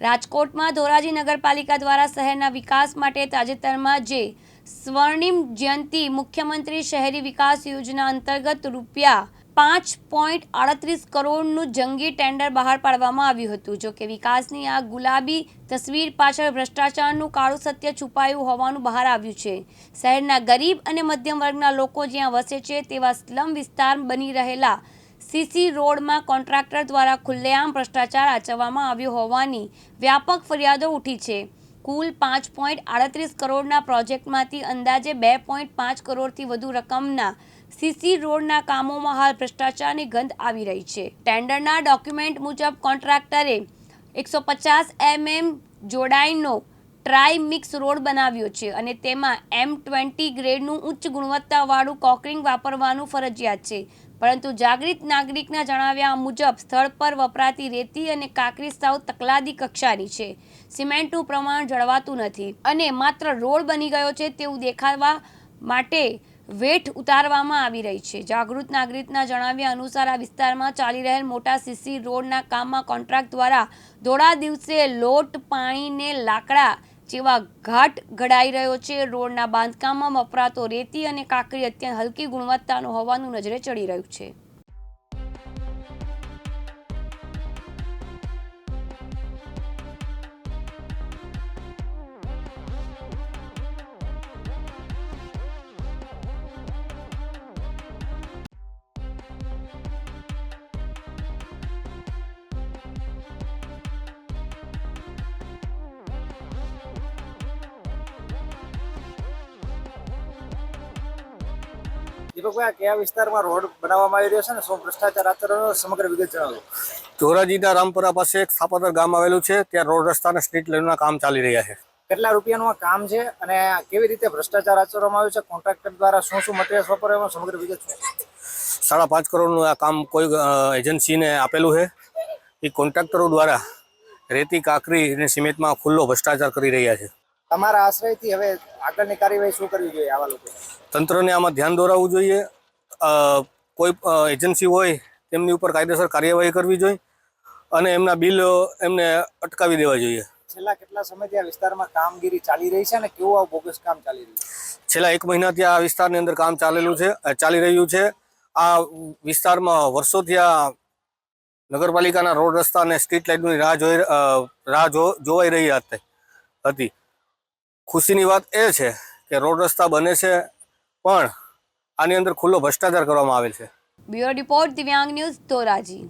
રાજકોટમાં ધોરાજી નગરપાલિકા દ્વારા શહેરના વિકાસ માટે તાજેતરમાં જે સ્વર્ણિમ જયંતિ મુખ્યમંત્રી શહેરી વિકાસ યોજના અંતર્ગત રૂપિયા પાંચ પોઈન્ટ આડત્રીસ કરોડનું જંગી ટેન્ડર બહાર પાડવામાં આવ્યું હતું. જો કે વિકાસની આ ગુલાબી તસવીર પાછળ ભ્રષ્ટાચારનું કાળું સત્ય છુપાયું હોવાનું બહાર આવ્યું છે. શહેરના ગરીબ અને મધ્યમ વર્ગના લોકો જ્યાં વસે છે તેવા સ્લમ વિસ્તાર બની રહેલા સીસી રોડમાં કોન્ટ્રાક્ટર દ્વારા ખુલ્લેઆમ ભ્રષ્ટાચાર આચરવામાં આવ્યો હોવાની વ્યાપક ફરિયાદો ઉઠી છે. કુલ પાંચ પોઈન્ટ આડત્રીસ કરોડના પ્રોજેક્ટમાંથી અંદાજે બે પોઈન્ટ પાંચ કરોડથી વધુ રકમના સીસી રોડના કામોમાં હાલ ભ્રષ્ટાચારની ગંધ આવી રહી છે. ટેન્ડરના ડોક્યુમેન્ટ મુજબ કોન્ટ્રાક્ટરે એકસો પચાસ એમએમ જોડાઈનો ટ્રાય મિક્સ રોડ બનાવ્યો છે અને તેમાં એમ ટ્વેન્ટી ગ્રેડનું ઉચ્ચ ગુણવત્તાવાળું કોકરિંગ વાપરવાનું ફરજિયાત છે. પરંતુ જાગૃત નાગરિકના જણાવ્યા મુજબ સ્થળ પર વપરાતી રેતી અને કાંકરી સાવ તકલાદી કક્ષાની છે. સિમેન્ટનું પ્રમાણ જળવાતું નથી અને માત્ર રોડ બની ગયો છે તેવું દેખાડવા માટે વેઠ ઉતારવામાં આવી રહી છે. જાગૃત નાગરિકના જણાવ્યા અનુસાર આ વિસ્તારમાં ચાલી રહેલ મોટા સીસી રોડના કામમાં કોન્ટ્રાક્ટ દ્વારા ધોળા દિવસે લોટ, પાણીને લાકડા જેવા ઘાટ ઘડાઈ રહ્યો છે. રોડના બાંધકામમાં વપરાતો રેતી અને કાંકરી અત્યંત હલકી ગુણવત્તાનો હોવાનું નજરે ચડી રહ્યું છે. દીપકભાઈ આ કયા વિસ્તારમાં રોડ બનાવવામાં આવી રહ્યો છે અને શું ભ્રષ્ટાચાર આચરણનો સમગ્ર વિગત જણાવો. ધોરાજીના રામપુરા પાસે એક સાપોતર ગામ આવેલું છે ત્યાં રોડ રસ્તાના સ્ટ્રીટ લાઇનના કામ ચાલી રહ્યા છે. કેટલા રૂપિયાનું આ કામ છે અને કેવી રીતે ભ્રષ્ટાચાર આચરવામાં આવ્યું છે? કોન્ટ્રાક્ટર દ્વારા શું શું મટીરિયલ્સ વાપરવામાં સમગ્ર વિગત સાડા પાંચ કરોડનું આ કામ કોઈ એજન્સીને આપેલું છે. એ કોન્ટ્રાક્ટરો દ્વારા રેતી કાકરી અને સિમેન્ટમાં ખુલ્લો ભ્રષ્ટાચાર કરી રહ્યા છે. તમારા આશ્રયથી હવે આગળની કાર્યવાહી શું કરવી જોઈએ આવા લોકો તંત્રને આમાં ધ્યાન દોરાવવું જોઈએ. કોઈ એજન્સી હોય તેમની ઉપર કાયદેસર કાર્યવાહી કરવી જોઈએ અને એમના બિલ એમને અટકાવી દેવા જોઈએ. છેલ્લા કેટલા સમયથી આ વિસ્તારમાં કામગીરી ચાલી રહી છે અને કેવું આ બોગસ કામ ચાલી રહ્યું છે? છેલ્લા એક મહિનાથી આ વિસ્તારની અંદર કામ ચાલેલું છે ચાલી રહ્યું છે. આ વિસ્તારમાં વર્ષોથી આ નગરપાલિકાના રોડ રસ્તા અને સ્ટ્રીટ લાઇટની રાહ જોઈ રાહ જોવાઈ રહી હતી હતી. ખુશીની વાત એ છે કે રોડ રસ્તા બને છે, પણ આની અંદર ખુલ્લો ભ્રષ્ટાચાર કરવામાં આવેલ છે. Bureau report Divyang news Dhoraji.